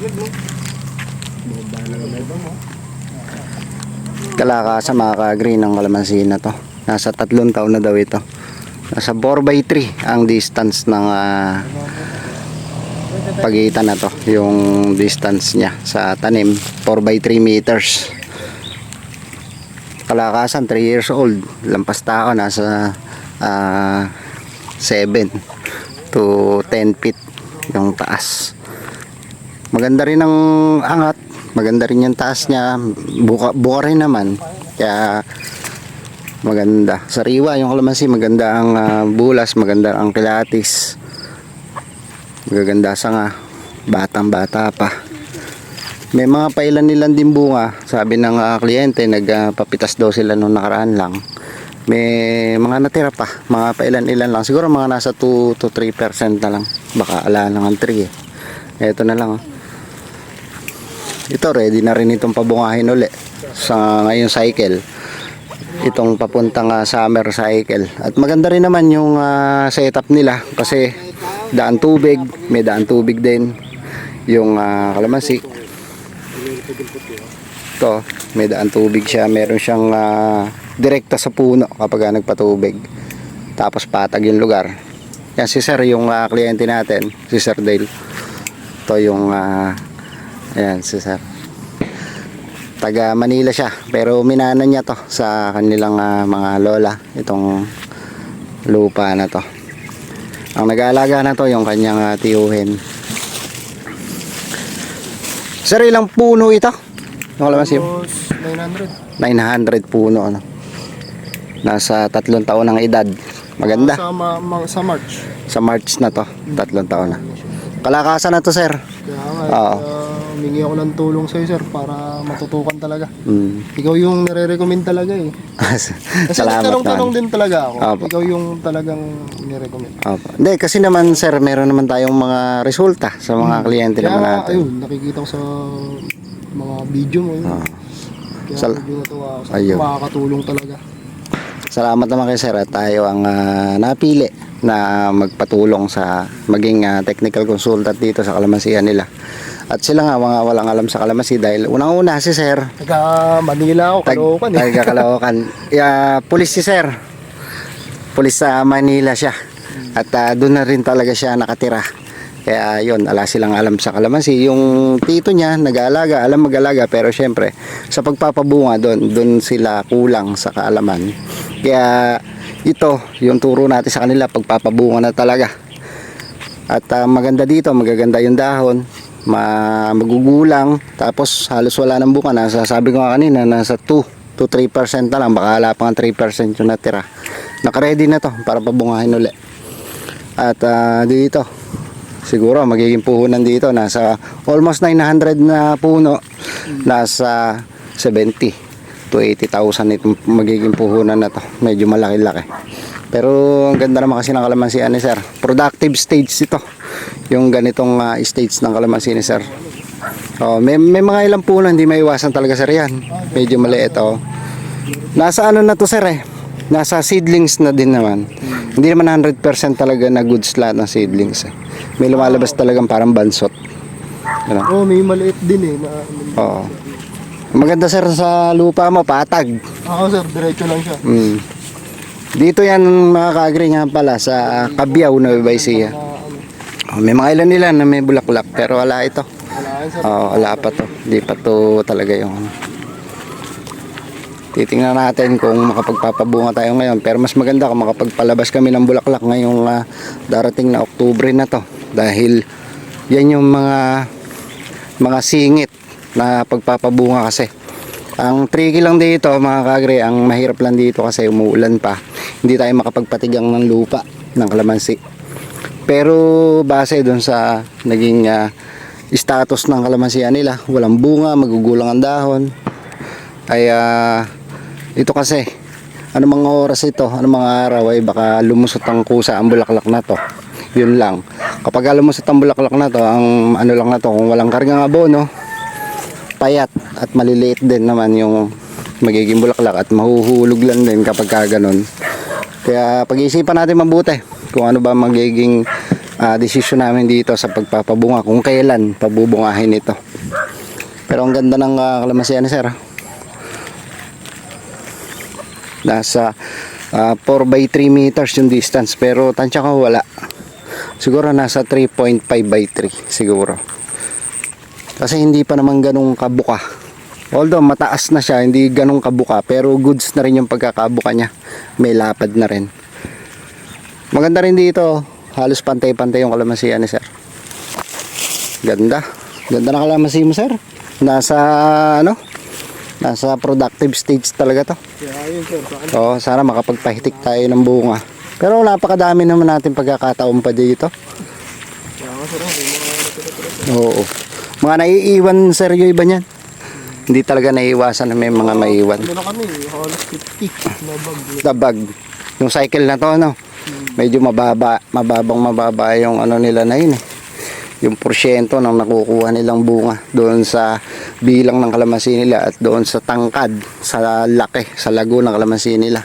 nalaglag mo. Bumaba na naman ito mo. kalakasan mga ka-green ng kalamansi na to. Nasa tatlong taon na daw ito. Nasa 4 by 3 ang distance ng ah, pagitan na to. Yung distance niya sa tanim. 4 by 3 meters. Kalakasan 3 years old. Lampas tao nasa ah, 7 to 10 feet yung taas. Maganda rin ang angat. Maganda rin yung taas niya. Buka, buka rin naman. Kaya maganda. Sariwa yung kalamansi. Maganda ang ah, bulas. Maganda ang kilatis. Magaganda sa nga. Batang bata pa. May mga pailan-ilan din bunga. Sabi ng ah, kliyente, nagpapitas daw sila nung nakaraan lang. May mga natira pa. Mga pailan-ilan lang. Siguro mga nasa 2 to 3% na lang. Baka ala lang ang 3 eh. Ito na lang oh. Ito ready na rin itong pabungahin uli sa ngayong cycle. Itong papuntang ah, summer cycle. At maganda rin naman yung ah, setup nila kasi daan tubig, may daan tubig din yung ah, kalamansi. Ito, may daan tubig siya. Meron siyang ah, direkta sa puno kapag nagpatubig. Tapos patag yung lugar. Yan si Sir, yung ah, kliyente natin, si Sir Dale. Ito yung ah, ayan si Sir. Taga Manila siya, pero minana niya to sa kanilang ah, mga lola itong lupa na to. Ang nag-aalaga na to yung kanyang ah, tiyuhin. Sir, ilang puno ito? Yung kalamansi? Tapos 900. 900 puno ano. Nasa tatlong taon ng edad. Maganda. Sa, ma- ma- sa March. Sa March na to, tatlong taon na. Kalakasan na to, sir. Kaya Oo. uh, humingi ako ng tulong sa'yo sir para matutukan talaga. Mm. Ikaw yung nire-recommend talaga eh. Kasi Salamat nagtanong-tanong naman. din talaga ako. Opo. Ikaw yung talagang nire-recommend. Opo. Hindi, kasi naman, sir, meron naman tayong mga resulta sa mga kliyente Kaya naman nga, natin. ayun, nakikita ko sa mga video mo yun. Oo. Kaya Sal- medyo natuwa ako. sa- Ayun. Makakatulong talaga. Salamat naman kay sir at tayo ang ah, napili na magpatulong sa maging ah, technical consultant dito sa kalamansihan nila. At sila nga mga walang alam sa kalamansi dahil unang-una si sir Taga Manila ako, Tag, Caloocan eh. taga Caloocan. Yeah, pulis si sir. Pulis sa Manila siya. At ah, doon na rin talaga siya nakatira. Kaya yon ala silang alam sa kalamansi. Yung tito niya, nag-aalaga, alam mag-alaga. Pero syempre, sa pagpapabunga doon, doon sila kulang sa kaalaman. Kaya ito, yung turo natin sa kanila, pagpapabunga na talaga. At ah, maganda dito, magaganda yung dahon, ma magugulang, tapos halos wala nang buka. Nasa, sabi ko nga kanina, nasa 2 to 3% na lang, baka wala pang 3% yung natira. Nakaready na to para pabungahin uli. At ah, dito, siguro magiging puhunan dito, nasa almost 900 na puno, nasa 70 to 80,000 itong magiging puhunan na to. Medyo malaki-laki. Pero ang ganda naman kasi ng kalamansi ni sir. Productive stage ito. Yung ganitong ah, stage ng kalamansi ni sir. Oh, may, may mga ilang puno hindi maiwasan talaga sir yan. Medyo maliit oh. Nasa ano na to sir eh. Nasa seedlings na din naman. Hindi naman 100% talaga na goods lahat ng seedlings eh. May lumalabas talagang parang bansot. Ano? Oo, may maliit din eh. Na, Oo. Maganda sir sa lupa mo, patag. ako sir, diretso lang siya. Mm. Dito yan mga kaagri nga pala sa Kabiyaw na Vibaysiya. Oh, may mga ilan nila na may bulaklak pero wala ito. Oh, wala pa to. Hindi pa to talaga yung ano. Titingnan natin kung makapagpapabunga tayo ngayon. Pero mas maganda kung makapagpalabas kami ng bulaklak ngayong ah, darating na Oktubre na to. Dahil yan yung mga mga singit na pagpapabunga kasi. Ang tricky lang dito mga kagre, ang mahirap lang dito kasi umuulan pa. Hindi tayo makapagpatigang ng lupa ng kalamansi. Pero base doon sa naging ah, status ng kalamansian nila, walang bunga, magugulang ang dahon. Ay ah, ito kasi, ano mga oras ito, ano mga araw ay baka lumusot ang kusa ang bulaklak na to. Yun lang. Kapag lumusot ang bulaklak na to, ang ano lang na to, kung walang kargang abono, payat at maliliit din naman yung magiging bulaklak at mahuhulog lang din kapag ka ganun. Kaya pag-iisipan natin mabuti kung ano ba magiging ah, desisyon namin dito sa pagpapabunga kung kailan pabubungahin ito. Pero ang ganda ng uh, kalamansi ano sir. ah. Nasa ah, 4 by 3 meters yung distance pero tansya ko wala. Siguro nasa 3.5 by 3 siguro. Kasi hindi pa naman ganong kabuka. Although mataas na siya, hindi ganong kabuka pero goods na rin yung pagkakabuka niya. May lapad na rin. Maganda rin dito. Halos pantay-pantay yung kalamansi ni sir. Ganda. Ganda na kalamansi mo sir. Nasa ano? Nasa productive stage talaga to. Sir, saan? Oo, sana makapagpahitik tayo ng bunga. Pero napakadami naman natin pagkakataon pa dito. Oo. Mga naiiwan sir yung iba niyan. Hindi talaga naiiwasan na may mga maiiwan. Ano na kami, halos 50 na bag. Dabag. Yung cycle na to, ano? Medyo mababa, mababang mababa yung ano nila na yun eh. Yung porsyento ng nakukuha nilang bunga doon sa bilang ng kalamansi nila at doon sa tangkad, sa laki, sa lago ng kalamansi nila.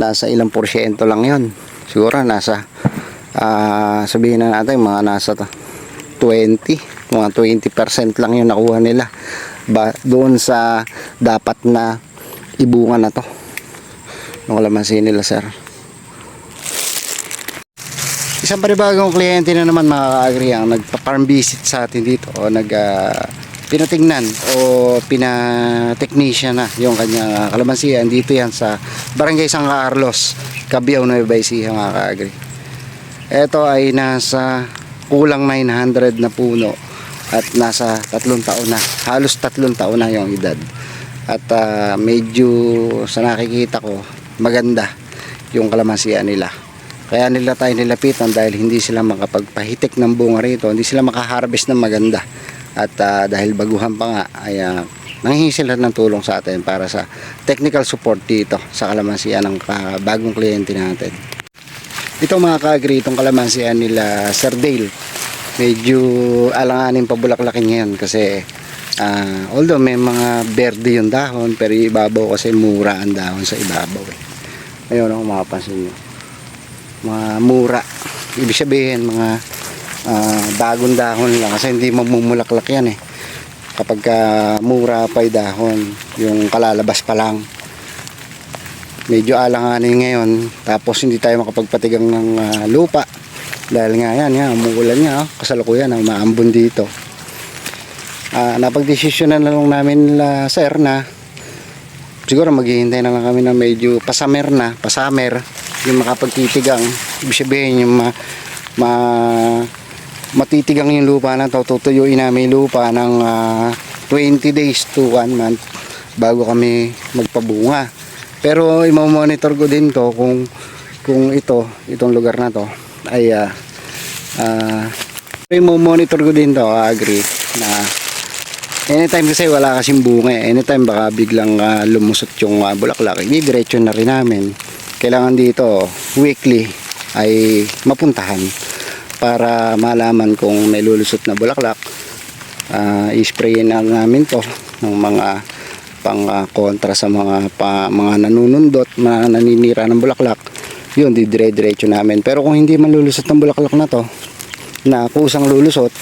Nasa ilang porsyento lang yon Siguro nasa, ah sabihin na natin, mga nasa to, 20, mga 20% lang yung nakuha nila. Ba, doon sa dapat na ibunga na to ng kalamansi nila sir. Isang panibagong kliyente na naman mga ka-agri ang nagpa-farm visit sa atin dito o nag ah, pinatingnan o pina-technician na yung kanyang kalamansiyan dito yan sa Barangay San Carlos, Cabiao, Nueva Ecija mga ka-agri. Ito ay nasa kulang 900 na puno at nasa tatlong taon na. Halos tatlong taon na yung edad. At ah, medyo sa nakikita ko maganda yung kalamansian nila. Kaya nila tayo nilapitan dahil hindi sila makapagpahitik ng bunga rito, hindi sila makaharvest ng maganda. At ah, dahil baguhan pa nga, ay uh, nanghihingi sila ng tulong sa atin para sa technical support dito sa kalamansian ng ah, bagong kliyente natin. Ito mga ka-agree, itong kalamansian nila Sir Dale. Medyo alanganin pa bulaklakin ngayon kasi ah, although may mga berde yung dahon pero ibabaw kasi mura ang dahon sa ibabaw eh. Ayun ako makapansin nyo. Mga mura. Ibig sabihin mga ah, bagong dahon lang. Kasi hindi mamumulaklak yan eh. Kapag ka mura pa yung dahon, yung kalalabas pa lang. Medyo alanganin ngayon. Tapos hindi tayo makapagpatigang ng ah, lupa. Dahil nga yan, yan umuulan nga oh, kasalukuyan ang maambon dito. Uh, napagdesisyon na lang namin la sir na siguro maghihintay na lang kami na medyo pasamer na pasamer yung makapagtitigang. Ibig sabihin yung ma, ma matitigang yung lupa na to tutuyuin namin lupa ng ah, 20 days to 1 month bago kami magpabunga. Pero i-monitor ko din to kung kung ito, itong lugar na to ay ah uh, i-monitor ko din to, agree na anytime kasi wala kasing bunga eh. anytime baka biglang ah, lumusot yung uh, bulaklak i-diretso na rin namin kailangan dito weekly ay mapuntahan para malaman kung may lulusot na bulaklak uh, i-sprayin na namin to ng mga pang ah, kontra sa mga pa, mga nanunundot, mga naninira ng bulaklak. Yun, didire-diretso namin. Pero kung hindi man lulusot ng bulaklak na to, na kusang lulusot,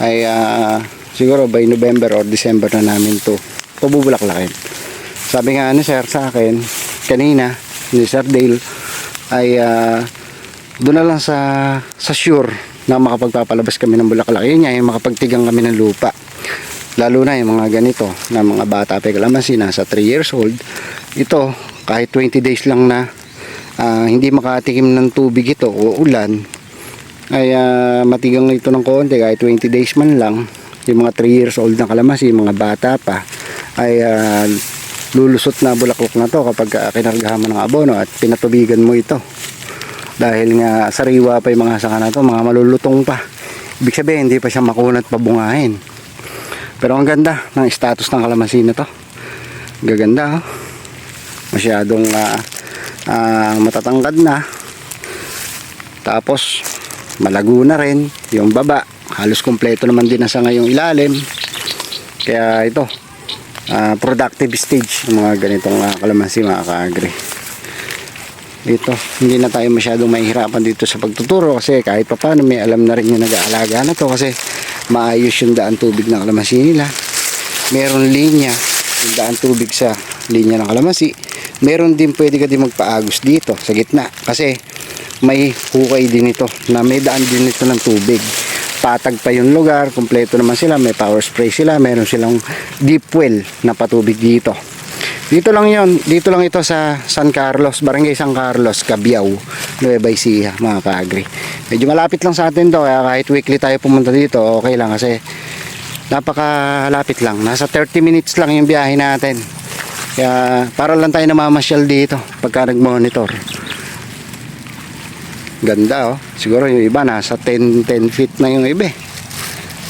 ay ah, siguro by November or December na namin to pabubulaklakin. Sabi nga ni Sir sa akin, kanina, ni Sir Dale, ay ah, doon na lang sa, sa sure na makapagpapalabas kami ng bulaklak. Yun nga, yung makapagtigang kami ng lupa. Lalo na yung mga ganito na mga bata. Pa kalamansi nasa 3 years old ito kahit 20 days lang na ah, hindi makatikim ng tubig ito o ulan ay ah, matigang ito ng konti. Kahit 20 days man lang yung mga 3 years old na kalamansi mga bata pa ay ah, lulusot na bulaklak na to kapag uh, kinargahan mo ng abono at pinatubigan mo ito dahil nga sariwa pa yung mga saka na to mga malulutong pa ibig sabihin hindi pa siya makunat pabungahin pero ang ganda ng status ng kalamansi na to. Gaganda oh. Masyadong ah, ah, matatangkad na. Tapos malago na rin yung baba. Halos kompleto naman din na sa ngayong ilalim. Kaya ito ah, productive stage mga ganitong ah, kalamansi mga ka-agri. ito, hindi na tayo masyadong mahihirapan dito sa pagtuturo kasi kahit pa paano may alam na rin yung nag-aalaga na to kasi maayos yung daan tubig ng kalamansi nila. Meron linya, yung daan tubig sa linya ng kalamansi. Meron din pwede ka din magpaagos dito sa gitna kasi may hukay din ito na may daan din ito ng tubig. Patag pa yung lugar, kumpleto naman sila, may power spray sila, meron silang deep well na patubig dito. Dito lang yon, dito lang ito sa San Carlos, Barangay San Carlos, Cabiao, Nueva Ecija, mga kaagri. Medyo malapit lang sa atin to, kaya kahit weekly tayo pumunta dito, okay lang kasi napakalapit lang. Nasa 30 minutes lang yung biyahe natin. Kaya para lang tayo namamasyal dito pagka nag-monitor. Ganda oh. Siguro yung iba nasa 10, 10 feet na yung iba eh.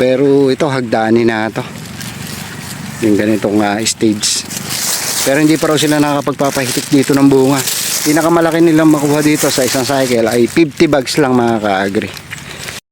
Pero ito hagdani na to. Yung ganitong ah, stage. Pero hindi pa raw sila nakakapagpapahitik dito ng bunga. Pinakamalaki nilang makuha dito sa isang cycle ay 50 bags lang mga ka-agri.